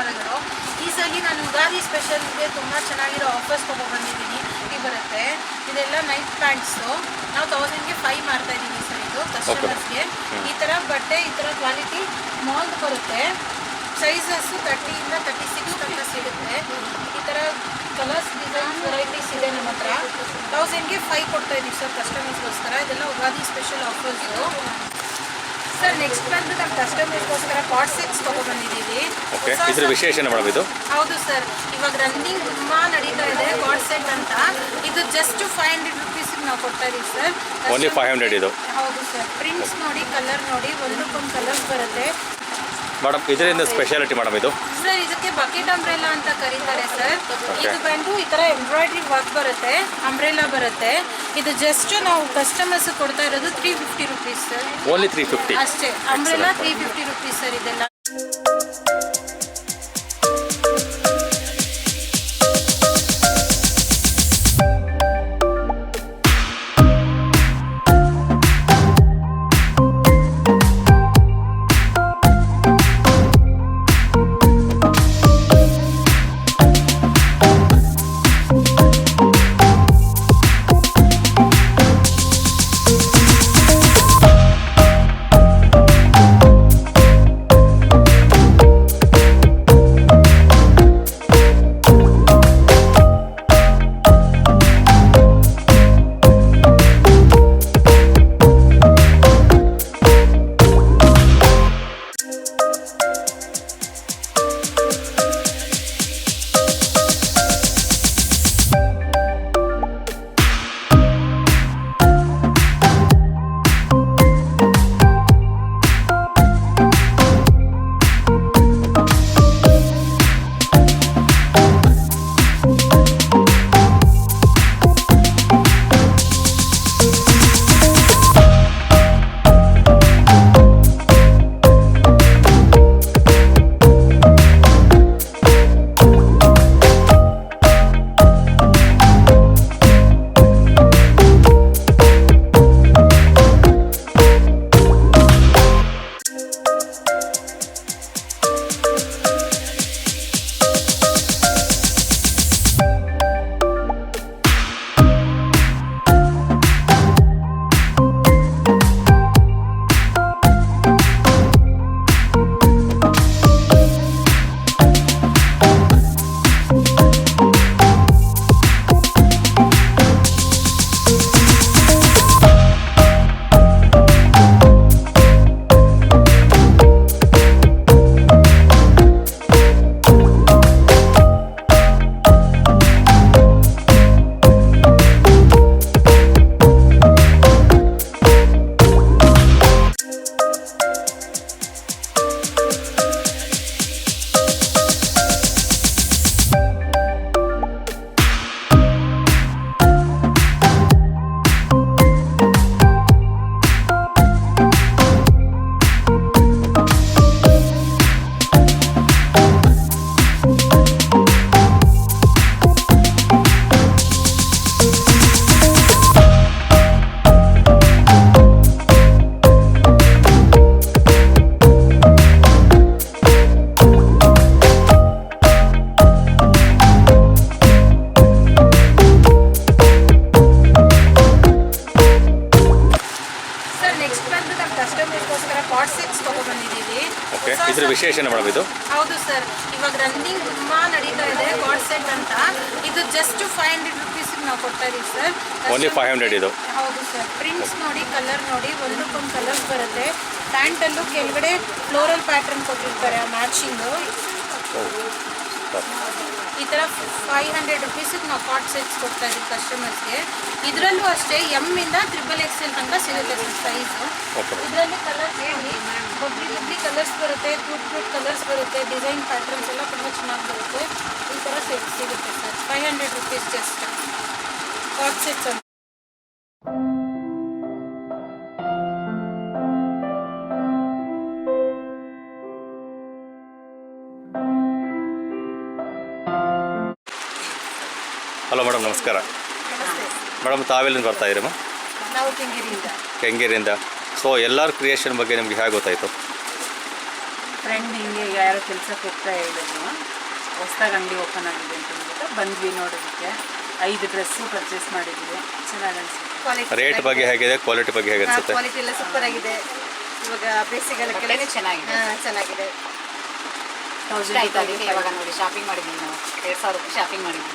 ಧನ್ಯವಾದಗಳು. ಈ ಸಲ ನಾನು ಯುಗಾದಿ ಸ್ಪೆಷಲ್ಗೆ ತುಂಬ ಚೆನ್ನಾಗಿರೋ ಆಫರ್ಸ್ ತೊಗೊಬಂದಿದ್ದೀನಿ ಇಲ್ಲಿ ಬರುತ್ತೆ. ಇದೆಲ್ಲ ನೈಟ್ ಪ್ಯಾಂಟ್ಸು ನಾವು ತೌಸಂಡ್ಗೆ ಫೈ ಮಾಡ್ತಾ ಇದ್ದೀವಿ ಸರ್ ಇದು ಕಸ್ಟಮರ್ಸ್ಗೆ ಈ ಥರ ಬಟ್ಟೆ ಈ ಥರ ಕ್ವಾಲಿಟಿ ಮಾಲ್ದು ಬರುತ್ತೆ. ಸೈಜಸ್ಸು ತರ್ಟಿಯಿಂದ ತರ್ಟಿ ಸಿಕ್ಸ್ ತನಕ ಸಿಗುತ್ತೆ. ಈ ಥರ ಕಲರ್ಸ್ ಡಿಸೈನ್ಸ್ ವೆರೈಟೀಸ್ ಇದೆ ನಮ್ಮ ಹತ್ರ. ತೌಸಂಡ್ಗೆ ಫೈ ಕೊಡ್ತಾ ಇದ್ದೀವಿ ಸರ್ ಕಸ್ಟಮರ್ಸ್ಗೋಸ್ಕರ ಇದೆಲ್ಲ Ugadi special offers sir next ಬಂದು ನಮ್ಮ ಕಸ್ಟಮರ್ಗೋಸ್ಕರ ಕಾಟ್ ಸೆಟ್ಸ್ ತೊಗೊಬಂದಿದ್ದೀವಿ ಓಕೆ ಇದ್ರ ವಿಶೇಷ ಮೇಡಮ್ ಇದು? ಹೌದು ಸರ್ ಇವಾಗ ರನ್ನಿಂಗ್ ತುಂಬ ನಡೀತಾ ಇದೆ ಕಾಟ್ ಸೆಟ್ ಅಂತ. ಇದು ಜಸ್ಟ್ ಫೈವ್ ಹಂಡ್ರೆಡ್ ರುಪೀಸ್ ನಾವು ಕೊಡ್ತಾ ಇದೀವಿ ಸರ್. ಓನ್ಲಿ ಫೈವ್ ಹಂಡ್ರೆಡ್ ಇದು. ಹೌದು ಸರ್ ಪ್ರಿಂಟ್ಸ್ ನೋಡಿ ಕಲರ್ ನೋಡಿ ಒಂದಕ್ಕೊಂದು ಕಲರ್ ಬರುತ್ತೆ. ಮೇಡಮ್ ಇದರಿಂದ ಸ್ಪೆಷಾಲಿಟಿ ಮೇಡಮ್ ಇದು? ಸರ್ ಇದಕ್ಕೆ ಬಕೆಟ್ ಅಂಬ್ರೆಲಾ ಅಂತ ಕರೀತಾರೆ ಸರ್ ಇದು ಬಂದು ಈ ಥರ ಎಂಬ್ರಾಯ್ಡ್ರಿ ವರ್ಕ್ ಬರುತ್ತೆ ಅಂಬ್ರೆಲಾ ಬರುತ್ತೆ. ಇದು ಜಸ್ಟ್ ನಾವು ಕಸ್ಟಮರ್ಸ್ ಕೊಡ್ತಾ ಇರೋದು three fifty rupees sir only three fifty ಅಷ್ಟೇ umbrella three fifty rupees sir ಇದೆಲ್ಲ. ರನ್ನಿಂಗ್ ತುಂಬ ನಡೀತಾ ಇದೆ ಗಾಡ್ ಸೆಟ್ ಅಂತ. ಇದು ಜಸ್ಟ್ ಫೈವ್ ಹಂಡ್ರೆಡ್ ರುಪೀಸ್ಗೆ ನಾವು ಕೊಡ್ತಾ ಇದೀವಿ ಸರ್ ಓನ್ಲಿ ಫೈವ್ ಹಂಡ್ರೆಡ್ ಇದು. ಹೌದು ಸರ್ ಪ್ರಿಂಟ್ಸ್ ನೋಡಿ ಕಲರ್ ನೋಡಿ ಒಂದಕ್ಕೊಂದು ಕಲರ್ಸ್ ಬರುತ್ತೆ. ಪ್ಯಾಂಟಲ್ಲೂ ಕೆಳಗಡೆ ಫ್ಲೋರಲ್ ಪ್ಯಾಟರ್ನ್ ಕೊಟ್ಟಿರ್ತಾರೆ ಆ ಮ್ಯಾಚಿಂಗು ಈ ಥರ ಫೈವ್ ಹಂಡ್ರೆಡ್ ರುಪೀಸಿಗೆ ನಾವು ಕಾರ್ಡ್ ಸೆಟ್ಸ್ ಕೊಡ್ತಾ ಇದ್ದೀವಿ ಕಸ್ಟಮರ್ಸ್ಗೆ ಇದರಲ್ಲೂ ಅಷ್ಟೇ ಎಮ್ಮಿಂದ ತ್ರಿಬಲ್ ಎಕ್ಸ್ ಎಲ್ ತನಕ ಸಿಗುತ್ತೆ ಸರ್ ಸೈಜು ಇದರಲ್ಲಿ ಕಲರ್ಸ್ ನೋಡಿ ಬಬ್ಲಿ ಬಬ್ಲಿ ಕಲರ್ಸ್ ಬರುತ್ತೆ ಕ್ಯೂಟ್ ಕ್ಯೂಟ್ ಕಲರ್ಸ್ ಬರುತ್ತೆ ಡಿಸೈನ್ ಪ್ಯಾಟರ್ನ್ಸ್ ಎಲ್ಲ ತುಂಬ ಚೆನ್ನಾಗಿ ಬರುತ್ತೆ. ಈ ಥರ ಸೆಟ್ ಸಿಗುತ್ತೆ sir five hundred rupees just co-ord sets ಅಂತ. ಹಲೋ ಮೇಡಮ್ ನಮಸ್ಕಾರ. ಮೇಡಮ್ ತಾವೆಲ್ಲಿಂದ ಬರ್ತಾ ಇದ್ದೀರಿ ಮ್ಯಾಮ್ ನಾವು ಕೆಂಗೇರಿಯಿಂದ. ಕೆಂಗೇರಿಯಿಂದ. ಸೊ ಎಲ್ಲರ ಕ್ರಿಯೇಷನ್ ಬಗ್ಗೆ ನಿಮ್ಗೆ ಹೇಗೆ ಗೊತ್ತಾಯಿತು? ಫ್ರೆಂಡ್ ಹಿಂಗೆ ಯಾರೋ ಕೆಲ್ಸಕ್ಕೆ ಹೋಗ್ತಾ ಹೇಳಿದ್ರು ಹೊಸ್ದಾಗಿ ಅಂಗಡಿ ಓಪನ್ ಆಗಿದೆ ಅಂತ ಅಂದ್ಬಿಟ್ಟು ಬಂದ್ವಿ ನೋಡೋದಕ್ಕೆ. ಐದು ಡ್ರೆಸ್ಸು ಪರ್ಚೇಸ್ ಮಾಡಿದ್ವಿ ಚೆನ್ನಾಗಿ ಅನಿಸುತ್ತೆ. ರೇಟ್ ಬಗ್ಗೆ ಹೇಗಿದೆ? ಕ್ವಾಲಿಟಿ ಬಗ್ಗೆ ಹೇಗೆ ಅನಿಸುತ್ತೆ? ಕ್ವಾಲಿಟಿ ಎಲ್ಲ ಸೂಪರ್ ಆಗಿದೆ. ಇವಾಗ ಬೇಸಿಗೆಲ್ಲ ಚೆನ್ನಾಗಿದೆ. ಚೆನ್ನಾಗಿದೆ. ಆಯ್ತು ಇವಾಗ ನೋಡಿ ಶಾಪಿಂಗ್ ಮಾಡಿದ್ವಿ ನಾವು. ಎರಡು ಸಾವಿರ ರೂಪಾಯಿ ಶಾಪಿಂಗ್ ಮಾಡಿದ್ವಿ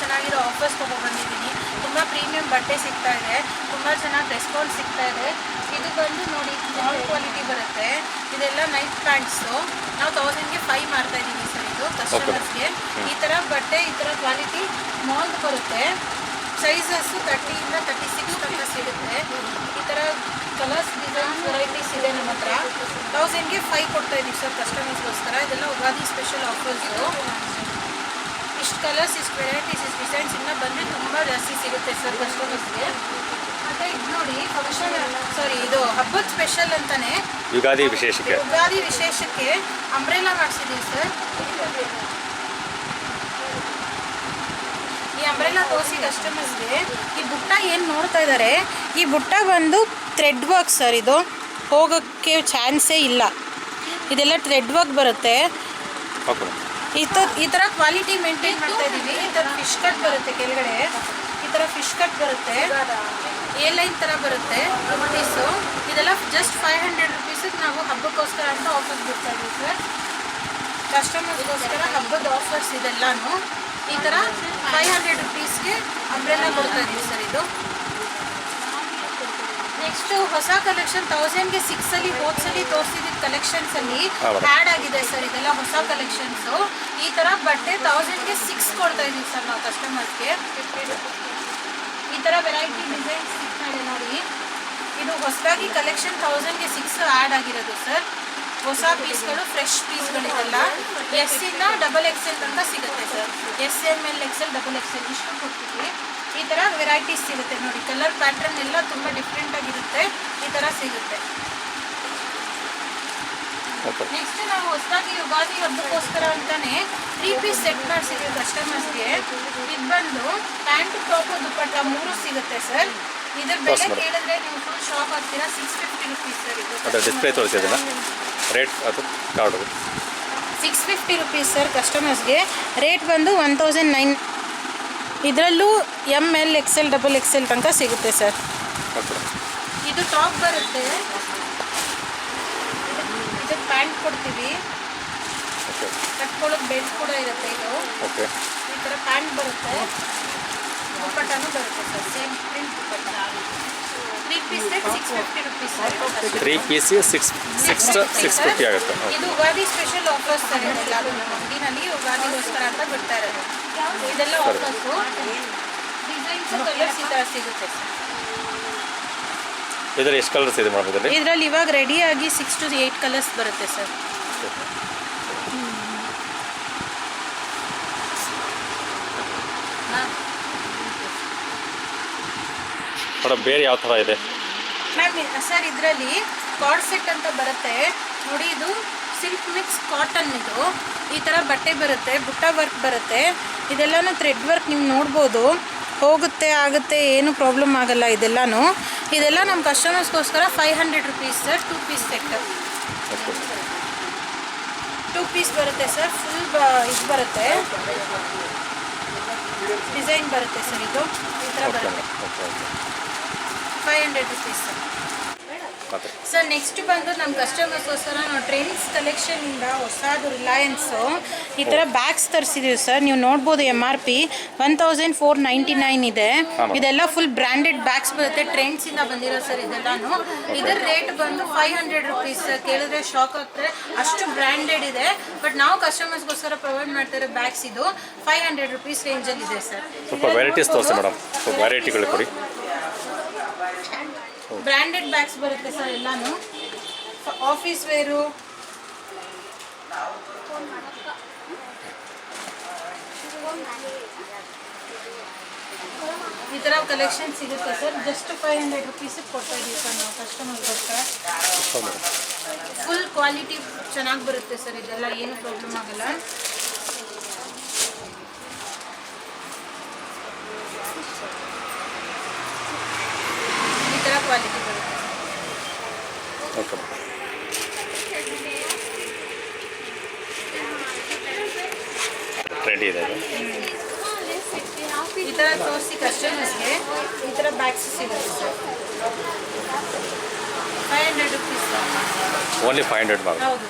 ಚೆನ್ನಾಗಿರೋ ಆಫರ್ಸ್ ತೊಗೊಬಂದಿದ್ದೀನಿ ತುಂಬ ಪ್ರೀಮಿಯಂ ಬಟ್ಟೆ ಸಿಗ್ತಾ ಇದೆ. ತುಂಬ ಚೆನ್ನಾಗಿ ರೆಸ್ಪಾನ್ಸ್ ಸಿಗ್ತಾ ಇದೆ. ಇದು ಬಂದು ನೋಡಿ ಸ್ಮಾಲ್ ಕ್ವಾಲಿಟಿ ಬರುತ್ತೆ. ಇದೆಲ್ಲ ನೈಟ್ ಪ್ಯಾಂಟ್ಸು ನಾವು ತೌಸಂಡ್ಗೆ ಫೈವ್ ಮಾಡ್ತಾ ಇದ್ದೀವಿ ಸರ್ ಇದು ಕಸ್ಟಮರ್ಸ್ಗೆ ಈ ಥರ ಬಟ್ಟೆ ಈ ಥರ ಕ್ವಾಲಿಟಿ ಸ್ಮಾಲ್ ಬರುತ್ತೆ. ಸೈಜಸ್ಸು ತರ್ಟಿಯಿಂದ ತರ್ಟಿ ಸಿಕ್ಸ್ ತನಕ ಸಿಗುತ್ತೆ. ಈ ಥರ ಕಲರ್ಸ್ ಡಿಸೈನ್ಸ್ ವೆರೈಟೀಸ್ ಇದೆ ನಮ್ಮ ಹತ್ರ. ತೌಸಂಡ್ಗೆ ಫೈವ್ ಕೊಡ್ತಾ ಇದ್ದೀವಿ ಸರ್ ಕಸ್ಟಮರ್ಸ್ಗೋಸ್ಕರ ಇದೆಲ್ಲ ಉಗಾದಿ ಸ್ಪೆಷಲ್ ಆಫರ್ಸು ಇಷ್ಟು ಕಲರ್ಸ್ ಇಷ್ಟು ವೆರೈಟೀಸ್ ಇಷ್ಟು ಡಿಸೈನ್ಸ್ ಇನ್ನ ಬಂದರೆ ತುಂಬ ಜಾಸ್ತಿ ಸಿಗುತ್ತೆ ಸರ್ ಕಸ್ಟಮರ್ಸ್ಗೆ ಮತ್ತೆ ಇದು ನೋಡಿ ಫಂಕ್ಷನ್ ಸಾರಿ ಇದು ಹಬ್ಬದ ಸ್ಪೆಷಲ್ ಅಂತಾನೆ. ಯುಗಾದಿ ವಿಶೇಷಕ್ಕೆ. ಯುಗಾದಿ ವಿಶೇಷಕ್ಕೆ ಅಂಬ್ರೆಲಾ ಮಾಡಿಸಿದ್ದೀವಿ ಸರ್. ಈ ಅಂಬ್ರೆಲಾ ತೋರಿಸಿ ಕಸ್ಟಮರ್ಸ್ಗೆ ಈ ಬುಟ್ಟ ಏನು ನೋಡ್ತಾ ಇದ್ದಾರೆ ಈ ಬುಟ್ಟ ಬಂದು ಥ್ರೆಡ್ ವರ್ಕ್ ಸರ್ ಇದು. ಹೋಗೋಕ್ಕೆ ಚಾನ್ಸೇ ಇಲ್ಲ. ಇದೆಲ್ಲ ಥ್ರೆಡ್ ವರ್ಕ್ ಬರುತ್ತೆ. ಈ ಥರ ಈ ಕ್ವಾಲಿಟಿ ಮೇಂಟೈನ್ ಮಾಡ್ತಾ ಇದ್ದೀವಿ. ಈ ಥರ ಫಿಶ್ ಕಟ್ ಬರುತ್ತೆ ಕೆಳಗಡೆ. ಈ ಥರ ಫಿಶ್ ಕಟ್ ಬರುತ್ತೆ. ಏ ಲೈನ್ ಥರ ಬರುತ್ತೆ ಪೀಸು ಇದೆಲ್ಲ ಜಸ್ಟ್ ಫೈವ್ ಹಂಡ್ರೆಡ್ ರುಪೀಸಿಗೆ ನಾವು ಹಬ್ಬಕ್ಕೋಸ್ಕರ ಅಂತ ಆಫರ್ ಬಿಡ್ತಾ ಇದ್ದೀವಿ ಸರ್ ಕಸ್ಟಮರ್ಸ್ಗೋಸ್ಕರ ಹಬ್ಬದ ಆಫರ್ಸ್ ಇದೆಲ್ಲಾನು. ಈ ಥರ ಫೈವ್ ಹಂಡ್ರೆಡ್ ರುಪೀಸ್ಗೆ ಅಂಬ್ರೆಲ್ಲ ಕೊಡ್ತಾ ಇದ್ದೀವಿ ಸರ್ ಇದು. ನೆಕ್ಸ್ಟು ಹೊಸ ಕಲೆಕ್ಷನ್ ತೌಸಂಡ್ಗೆ ಸಿಕ್ಸಲ್ಲಿ ಹೋದ್ಸಲಿ ತೋರಿಸಿದ ಕಲೆಕ್ಷನ್ಸಲ್ಲಿ ಅಲ್ಲಿ ಆಡ್ ಆ್ಯಡ್ ಆಗಿದೆ ಸರ್ ಇದೆಲ್ಲ ಹೊಸ ಕಲೆಕ್ಷನ್ಸ್ ಈ ತರ ಬಟ್ಟೆ ತೌಸಂಡ್ಗೆ ಸಿಕ್ಸ್ ಕೊಡ್ತಾ ಇದೀವಿ ಸರ್ ನಾವು ಕಸ್ಟಮರ್ಸ್ಗೆ ಈ ತರ ವೆರೈಟಿ ಡಿಸೈನ್ಸ್ ಸಿಕ್ತಾ ನೋಡಿ. ಇದು ಹೊಸದಾಗಿ ಕಲೆಕ್ಷನ್ ತೌಸಂಡ್ಗೆ ಸಿಕ್ಸ್ ಆ್ಯಡ್ ಆಗಿರೋದು ಸರ್ ಹೊಸ ಪೀಸ್ಗಳು ಫ್ರೆಶ್ ಪೀಸ್ಗಳಿದೆಲ್ಲ ಎಸ್ ಇಂದ ಡಬಲ್ ಎಕ್ಸೆಲ್ ತನಕ ಸಿಗುತ್ತೆ sir S M L XL double XL ಇಷ್ಟು ಕೊಡ್ತೀವಿ. ಈ ಥರ ವೆರೈಟೀಸ್ ಸಿಗುತ್ತೆ ನೋಡಿ. ಕಲರ್ ಪ್ಯಾಟ್ರನ್ ಎಲ್ಲ ತುಂಬ ಡಿಫ್ರೆಂಟಾಗಿರುತ್ತೆ ಈ ಥರ ಸಿಗುತ್ತೆ. ನೆಕ್ಸ್ಟ್ ನಾವು ಹೊಸದಾಗಿ ಯುಗಾದಿ ಹಬ್ಬಕ್ಕೋಸ್ಕರ ಅಂತಾನೆ ತ್ರೀ ಪೀಸ್ ಸೆಟ್ ಮಾಡಿಸಿದ್ವಿ ಕಸ್ಟಮರ್ಸ್ಗೆ ಇದು ಬಂದು ಪ್ಯಾಂಟ್ ಟಾಪ್ ದುಪ್ಪಟ್ಟ ಮೂರು ಸಿಗುತ್ತೆ ಸರ್ ಇದ್ರ ಬೆಲೆ ಕೇಳಿದ್ರೆ ನೀವು ಫುಲ್ ಶಾಪ್ ಆಗ್ತೀರಾ ಸಿಕ್ಸ್ ಫಿಫ್ಟಿ ರುಪೀಸ್ ಸರ್ ಇದು. ಡಿಸ್ಪ್ಲೇ ತೋರಿಸಿದ್ರೆ ರೇಟ್ ಅದು co-ord six fifty rupees sir ಕಸ್ಟಮರ್ಸ್ಗೆ rate ಬಂದು ಒನ್ ತೌಸಂಡ್ ನೈನ್ ಇದರಲ್ಲೂ M L XL double XL ತನಕ ಸಿಗುತ್ತೆ ಸರ್. ಇದು ಟಾಪ್ ಬರುತ್ತೆ. ಇದು ಪ್ಯಾಂಟ್ ಕೊಡ್ತೀವಿ. ಕಟ್ಕೊಳ್ಳೋಕೆ ಬೆಲ್ಟ್ ಕೂಡ ಇರುತ್ತೆ ಇದು. ಈ ಥರ ಪ್ಯಾಂಟ್ ಬರುತ್ತೆ. ದುಪ್ಪಟ್ಟನೂ ಬರುತ್ತೆ sir. Same print dupatta. Three piece six fifty rupees three piece six six six fifty ಆಗುತ್ತೆ. ಇದು ಉಗಾದಿ ಸ್ಪೆಷಲ್ ಆಫರ್ಸ್ ಸರ್ ಇದೆಲ್ಲ. ನಮ್ಮ ಅಂಗಡಿನಲ್ಲಿ ಯುಗಾದಿಗೋಸ್ಕರ ಅಂತ ಬಿಡ್ತಾ ಇರೋದು. ಇದೆಲ್ಲ ಆಫರ್ಸು ಡಿಸೈನ್ಸ್ ಕಲರ್ಸ್ ಈ ಥರ ಸಿಗುತ್ತೆ ಸರ್. ಇದರಲ್ಲಿ ಎಷ್ಟು ಕಲರ್ಸ್ ಇದೆ ಮೇಡಮ್ ಇದರಲ್ಲಿ? ಇದರಲ್ಲಿ ಇವಾಗ ರೆಡಿಯಾಗಿ ಸಿಕ್ಸ್ ಟು ಏಯ್ಟ್ ಕಲರ್ಸ್ ಬರುತ್ತೆ ಸರ್. ಮೇಡಮ್ ಬೇರೆ ಯಾವ ಥರ ಇದೆ? ಮ್ಯಾಮ್ ಸರ್ ಇದರಲ್ಲಿ ಕಾರ್ಡ್ ಸೆಟ್ ಅಂತ ಬರುತ್ತೆ. ನೋಡಿ ಇದು ಸಿಲ್ಕ್ ಮಿಕ್ಸ್ ಕಾಟನ್ ಇದು. ಈ ಥರ ಬಟ್ಟೆ ಬರುತ್ತೆ ಬುಟ್ಟ ವರ್ಕ್ ಬರುತ್ತೆ. ಇದೆಲ್ಲನೂ ಥ್ರೆಡ್ ವರ್ಕ್ ನೀವು ನೋಡ್ಬೋದು. ಹೋಗುತ್ತೆ ಆಗುತ್ತೆ ಏನು ಪ್ರಾಬ್ಲಮ್ ಆಗಲ್ಲ ಇದೆಲ್ಲನೂ. ಇದೆಲ್ಲ ನಮ್ಮ ಕಸ್ಟಮರ್ಸ್ಗೋಸ್ಕರ five hundred rupees sir two piece set two piece ಬರುತ್ತೆ ಸರ್ ಫುಲ್ ಇದು ಬರುತ್ತೆ. ಡಿಸೈನ್ ಬರುತ್ತೆ ಸರ್ ಇದು. ಈ ಥರ ಬರುತ್ತೆ. Five hundred rupees sir sir next ಬಂದು ನಮ್ಮ ಕಸ್ಟಮರ್ಸ್ಗೋಸ್ಕರ ನಾವು ಟ್ರೆಂಡ್ಸ್ ಕಲೆಕ್ಷನಿಂದ ಹೊಸದು ರಿಲಯನ್ಸು ಈ ಥರ ಬ್ಯಾಗ್ಸ್ ತರಿಸಿದೀವಿ ಸರ್ ನೀವು ನೋಡ್ಬೋದು M R P one thousand four ninety nine ಇದೆ ಇದೆಲ್ಲ ಫುಲ್ ಬ್ರ್ಯಾಂಡೆಡ್ ಬ್ಯಾಗ್ಸ್ ಬರುತ್ತೆ. ಟ್ರೆಂಡ್ಸಿಂದ ಬಂದಿರೋ ಸರ್ ಇದೆಲ್ಲಾನು ಇದರ ರೇಟ್ ಬಂದು ಫೈವ್ ಹಂಡ್ರೆಡ್ ರುಪೀಸ್ ಕೇಳಿದ್ರೆ ಶಾಕ್ ಆಗ್ತಾರೆ. ಅಷ್ಟು ಬ್ರ್ಯಾಂಡೆಡ್ ಇದೆ. ಬಟ್ ನಾವು ಕಸ್ಟಮರ್ಸ್ಗೋಸ್ಕರ ಪ್ರೊವೈಡ್ ಮಾಡ್ತಿರೋ ಬ್ಯಾಗ್ಸ್ ಇದು ಫೈವ್ ಹಂಡ್ರೆಡ್ ರುಪೀಸ್ ರೇಂಜಲ್ಲಿ ಇದೆ ಸರ್ ಸ್ವಲ್ಪ ವೆರೈಟೀಸ್ ತೋರಿಸಿ ಮೇಡಮ್ ವೆರೈಟಿಗಳು ಕೊಡಿ. ಬ್ರ್ಯಾಂಡೆಡ್ ಬ್ಯಾಗ್ಸ್ ಬರುತ್ತೆ ಸರ್ ಎಲ್ಲಾನು. ಆಫೀಸ್ ವೇರು ಈ ಥರ ಕಲೆಕ್ಷನ್ ಸಿಗುತ್ತೆ ಸರ್ ಜಸ್ಟ್ ಫೈವ್ ಹಂಡ್ರೆಡ್ ರುಪೀಸಿಗೆ ಕೊಡ್ತಾ ಇದ್ದೀವಿ ಸರ್ ನಾವು ಕಸ್ಟಮರ್ಗೋಸ್ಕರ ಫುಲ್ ಕ್ವಾಲಿಟಿ ಚೆನ್ನಾಗಿ ಬರುತ್ತೆ ಸರ್ ಇದೆಲ್ಲ ಏನು ಪ್ರಾಬ್ಲಮ್ ಆಗಲ್ಲ ಈ ಥರ ಕ್ವಾಲಿಟಿ ಬರುತ್ತೆ ಓಕೆ ರೆಡಿ ಇದೆ ಇದು. ಈ ಥರ ತೋರಿಸಿ ಕಸ್ಟಮರ್ಸ್ಗೆ ಈ ಥರ ಬ್ಯಾಗ್ಸ್ ಸಿಗುತ್ತೆ sir five hundred rupees only five hundred ಹೌದು.